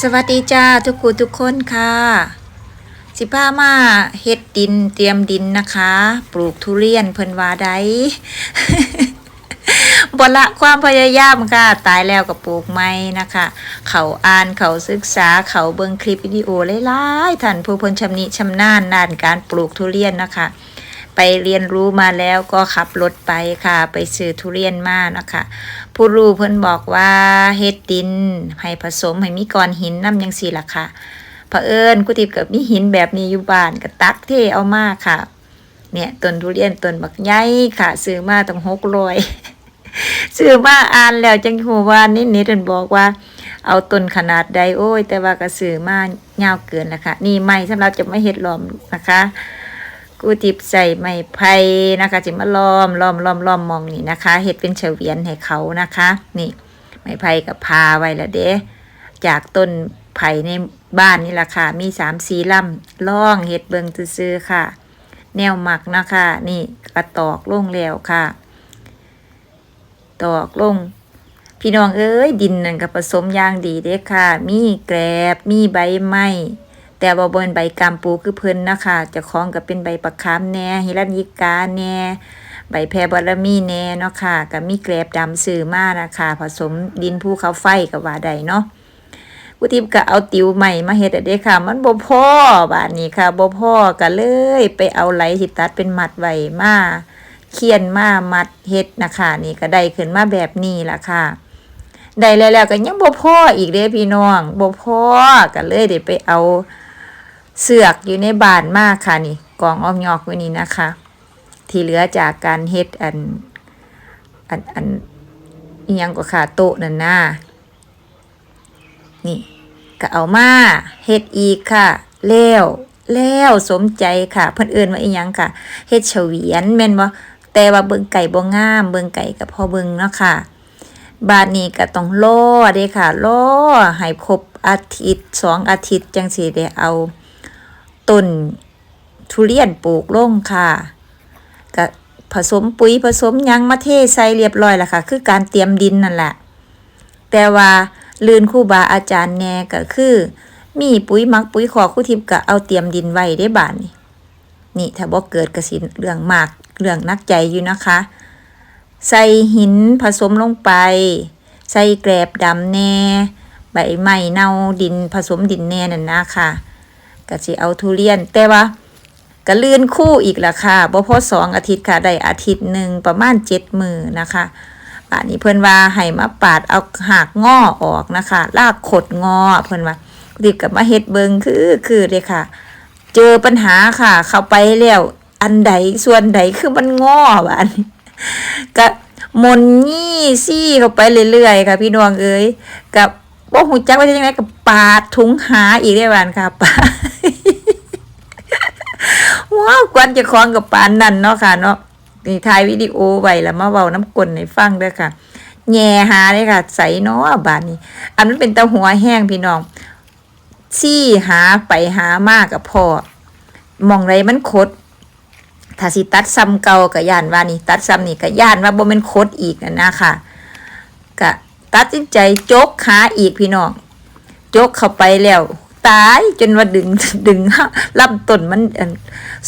สวัสดีจ้าทุกคนทุกคนค่ะ สิพามาเฮ็ดดินเตรียมดินนะคะ ปลูกทุเรียนเพิ่นว่าได้บละความพยายามค่ะ ตายแล้วก็ปลูกไม่นะคะ เขาอ่านเขาศึกษาเขาเบิ่งคลิปวิดีโอหลายๆท่านผู้พิ่นชำนิชำนาญด้านการปลูกทุเรียนนะคะ ไปเรียนรู้มาแล้วก็ขับรถไปค่ะ ไปซื้อทุเรียนมานะคะ ผู้รู้เพิ่นบอกว่าเฮ็ดดินให้ผสมให้มีก้อนหินน้ำยังสี่ล่ะค่ะเผอิญกุฏิบกับมีหินแบบนี้อยู่บ้านก็ตักเทเอามาค่ะ เนี่ยต้นทุเรียนต้นบักใหญ่ค่ะ ซื้อมาตั้งหกร้อยซื้อมาอ่านแล้วจังหูว่านี่นี่เพิ่นบอกว่า เอาต้นขนาดใดโอ้ย แต่ว่าก็ซื้อมายาเกินนะคะนี่ไม้สำหรับจะไม่เฮ็ดลอมนะคะ กูติบใส่ไม้ไผ่นะคะจิมาล้อมล้อมล้อมล้อมมองนี่นะคะเฮ็ดเป็นเฉวียนให้เขานะคะ นี่ไม้ไผ่กับพาไว้ละเด้จากต้นไผ่ในบ้านนี่แหละค่ะ มีสามสีลำล่องเฮ็ดเบิงซื้อค่ะ แนวหมักนะคะ นี่กระตอกลงแล้วค่ะ ตอกลง พี่น้องเอ้ยดินนั่นก็ผสมยางดีเด้ค่ะ มีแกลบมีใบไม้ แต่ว่าบนใบกามปูคือเพิ่นนะคะจะคล้องกับเป็นใบประคามแหน่ฮิรัญยิกาแหน่ใบแพรบารมีแหน่เนาะค่ะกับมีแกลบดำสื่อมานะคะผสมดินภูเขาไฟกับว่าใดเนาะผู้ทิพก็เอาติวใหม่มาเฮ็ดเด้ค่ะ มันบ่พ่อบาดนี้ค่ะบ่พ่อก็เลย ไปเอาไหลที่ตัดเป็นมัดไว้มาเขียนมามัดเฮ็ดนะคะนี่ก็ได้ขึ้นมาแบบนี้ล่ะค่ะได้แล้วแล้วก็ยังบ่พ่ออีกเด้พี่น้องบ่พ่อก็เลยได้ไปเอา เสือกอยู่ในบานมากค่ะนี่กองอ้อกยอกไว้นี่นะคะ ที่เหลือจากการเฮ็ดอันอันอันยังก็ค่ะโต๊ะนั่นนะนี่ก็เอามาเฮ็ดอีกค่ะแล้วแล้วสมใจค่ะ เพิ่อนเอิ้นว่าอีหยังค่ะเฮ็ดเฉวียนแม่นบ่แต่ว่าเบิ่งไก่บ่งาม เบิ่งไก่ก็พอเบิ่งเนาะค่ะบาดนี้ก็ต้องรอเด้ค่ะรอให้ครบอาทิตย์สองอาทิตย์จังสิได้เอา ต้นทุเรียนปลูกลงค่ะก็ผสมปุ๋ยผสมยังมาเทใส่เรียบร้อยแล้วค่ะ คือการเตรียมดินนั่นแหละ แต่ว่าลืนคู่บาอาจารย์แน่ก็คือ มีปุ๋ยมักปุ๋ยขอคู่ทิพย์ก็เอาเตรียมดินไว้ได้บานนี่นี่ถ้าบ่เกิดกระสินเรื่องมากเรื่องนักใจอยู่นะคะ ใส่หินผสมลงไป ใส่แกลบดำแน่ ใบไม้เน่าดินผสมดินแน่นั่นนะค่ะ ก็สิเอาทุเรียน แต่ว่าก็ลื่นคู่อีกละค่ะบ่พอสองอาทิตย์ค่ะได้อาทิตย์หนึ่งประมาณเจ็ดมือนะคะป่านนี้เพิ่อนว่าให้มาปาดเอาหากงอออกนะคะลากขดงอเพิ่อนว่ารีบกับมาเฮ็ดเบิงคือคือเลยค่ะ เจอปัญหาค่ะ เข้าไปแล้วอันใดส่วนใดคือมันงอบ้านก็มนยี่ซี่เข้าไปเรื่อยๆค่ะ พี่น้องเอ้ยกับบ่หูจักว่าจะยังไงกับปาดถุงหาอีกได้บ้านค่ะปาด กวนจะคล้องกับปานนั่นเนาะค่ะเนาะนี่ถ่ายวิดีโอไว้แล้วมาเว้าน้ำกลนให้ฟังด้อค่ะแง่หาเลยค่ะ ใสเนาะบานนี้ อันนั้นเป็นตะหัวแห้งพี่น้องซี่หาไปหามากกับพ่อมองไรมันคดถ้าสิตัดซ้ำเก่ากับย่านว่านี่ ตัดซ้ำนี่กับย่านว่าบ่แม่นคดอีกนะนะค่ะก็ตัดสินใจจกขาอีกพี่น้องจกเข้าไปแล้ว ตายจนว่าดึงดึงลำต้นมัน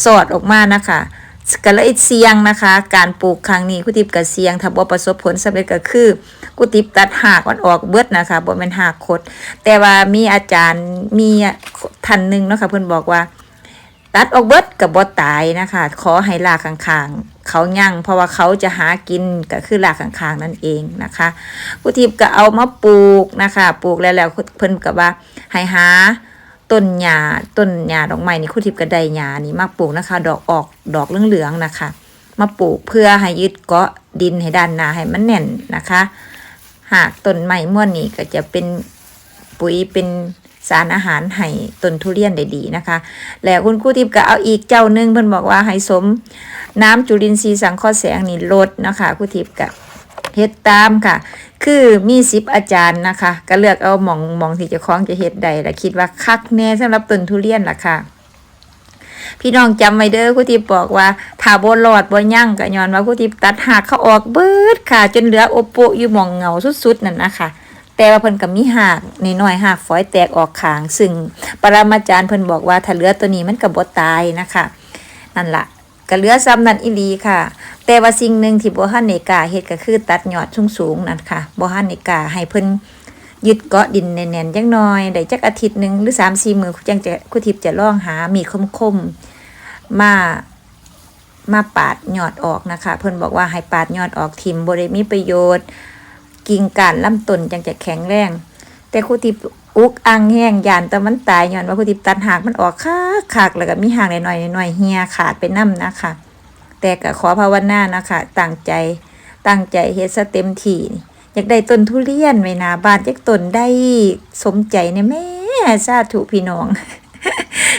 สอดออกมานะคะก็เลยเสียงนะคะ การปลูกครั้งนี้กุติบกับเสียงถ้าบ่ประสบผลสำเร็จก็คือกุติบตัดหากมันออกเบิดนะคะบ่แม่นหากคด แต่ว่ามีอาจารย์มีท่านหนึ่งเนาะค่ะเพิ่อนบอกว่า ตัดออกเบิดกับบ่ตายนะคะ ขอให้ลากข้างๆเขายั่งเพราะว่าเขาจะหากินก็คือลากข้างๆนั่นเองนะคะกุทิพย์ก็เอามาปลูกนะคะ ปลูกแล้วแล้วเพิ่นก็ว่า ให้หาต้นหญ้าต้นหญ้าดอกไม้นี่คุทิพย์ก็ไดหญ้านี่มาปลูกนะคะ ดอกออกดอกเหลืองๆนะคะ มาปลูกเพื่อให้ยึดเกาะดินให้ด้านหน้าให้มันแน่นนะคะ หากต้นไม้ม่วนนี้ก็จะเป็นปุ๋ยเป็นสารอาหารให้ต้นทุเรียนได้ดีนะคะ แล้วคุณครูทิพย์ก็เอาอีกเจ้าหนึงเพิ่นบอกว่าให้สม น้ำจุลินทรีย์สังเคราะห์แสงนี่ลดนะคะครูทิพย์ก็ เฮ็ดตามค่ะ คือมีสิบอาจารย์นะคะ ก็เลือกเอาหมองหมองที่จะคล้องจะเฮ็ดใดและคิดว่าคักแน่สำหรับต้นทุเรียนล่ะค่ะพี่น้องจำไว้เด้อครูทิพย์บอกว่าถ้าบ่รอดบ่ยั่งก็ย้อนว่าครูทิพย์ตัดหักเขาออกเบิดค่ะ จนเหลือโอโปะอยู่หมองเงาสุดๆนั่นนะคะแต่ว่าเพิ่นก็มีหากนน้อยๆหากฝอยแตกออกขาง ซึ่งปรมาจารย์เพิ่นบอกว่าถ้าเหลือตัวนี้มันก็บ่ตายนะคะ นั่นล่ะ ก็เหลือซ้ำนั่นอีลีค่ะ แต่ว่าสิ่งหนึ่งที่บ่ฮันในกาเฮ็ดก็คือตัดยอดสูงๆนั่นค่ะบ่ฮันในกาให้เพิ่นยึดเกาะดินแน่นๆจักหน่อยได้จักอาทิตย์หนึ่งหรือ3-4มื้อจังจะคุทิพย์จะล่องหามีคมๆมามาปาดยอดออกนะคะ เพิ่นบอกว่าให้ปาดยอดออกทิมบ่ได้มีประโยชน์ กิ่งก้านลำต้นจังจะแข็งแรง แต่ครูทิพย์ อุกอังแห้งยานแต่มันตายย้อนว่าครูทิพย์ตัดหากมันออกคักคักแล้วก็มีหางหน่อยหน่อยเหียขาดไปน้ำนะคะ แต่ก็ขอภาวนานะคะตั้งใจตั้งใจเฮ็ดซะเต็มที่อยากได้ต้นทุเรียนไว้นาบ้านจักต้นได้สมใจเนี่ยแม่สาธุพี่น้อง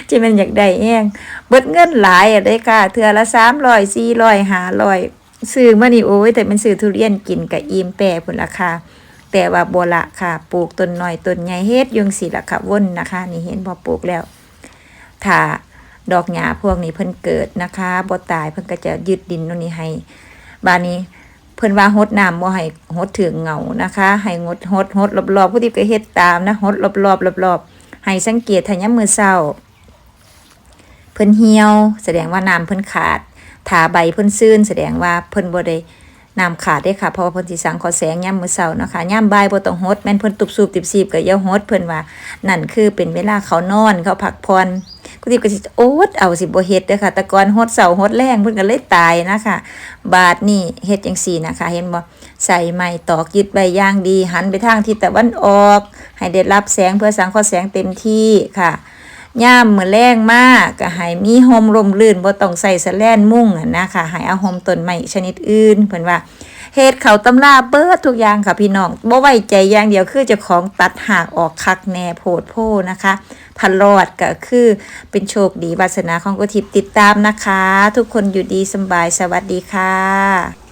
ที่มันอยากได้แห้งเบิดเงินหลายอะได้ค่ะเทือละ300 400 500ซื้อมานี่โอ้ยแต่มันซื้อทุเรียนกินกับอิ่มแปรพุ่นราคา แต่ว่าโบละค่ะ ปลูกต้นหน้อยต้นใหญ่เฮ็ดยุงสิละค่ะว่นนะคะ นี่เห็นพอปลูกแล้วถ้าดอกหญ้าพวกนี้เพิ่นเกิดนะคะบ่ตายเพิ่นก็จะยึดดินตรงนี้ให้บานนี้เพิ่นว่าหดน้ำบ่ให้หดถึงเหงานะคะ ให้งดหดหดรอบๆผู้ที่ก็เฮ็ดตามนะหดรอบๆรอบๆให้สังเกตถ้ายามมื้อเช้าเพิ่นเหี่ยว แสดงว่าน้ำเพิ่นขาดถ้าใบเพิ่นซื่นแสดงว่าเพิ่นบ่ได้ น้ำขาดได้ค่ะเพราะว่าเพิ่นสิสังขอแสงย่ำมื้อเช้าเนาะค่ะย่ำบ่ายบ่ต้องฮดแม่นเพิ่นตุบสูบติบซีบก็อย่าฮดเพิ่นว่านั่นคือเป็นเวลาเขานอนเขาพักผ่อนกูติบก็สิโอ๊ตเอาสิบ่เฮ็ดเด้อค่ะต่ก่อนฮดเช้าฮดแรงเพิ่นก็เลยตายนะคะ บาดนี่เฮ็ดจังซี่นะคะ เห็นบ่ใส่ไม้ตอกยึดใบย่างดี หันไปทางทิศตะวันออก ให้ได้รับแสงเพื่อสังเคราะห์แสงเต็มที่ค่ะ ย่ามมือแรงมากก็ให้มีโฮมลมลื่นบ่ต้องใส่สแลนมุ่งนะคะให้เอาโฮมต้นไม้ชนิดอื่นเพิ่นว่าเฮ็ดเขาตำราเบิดทุกอย่างค่ะพี่น้องบ่ไว้ใจอย่างเดียวคือเจ้าของตัดหากออกคักแน่โพดโพนะคะถ้ารอดก็คือเป็นโชคดีวาสนาของกทิพติดตามนะคะ ทุกคนอยู่ดีสบายสวัสดีค่ะ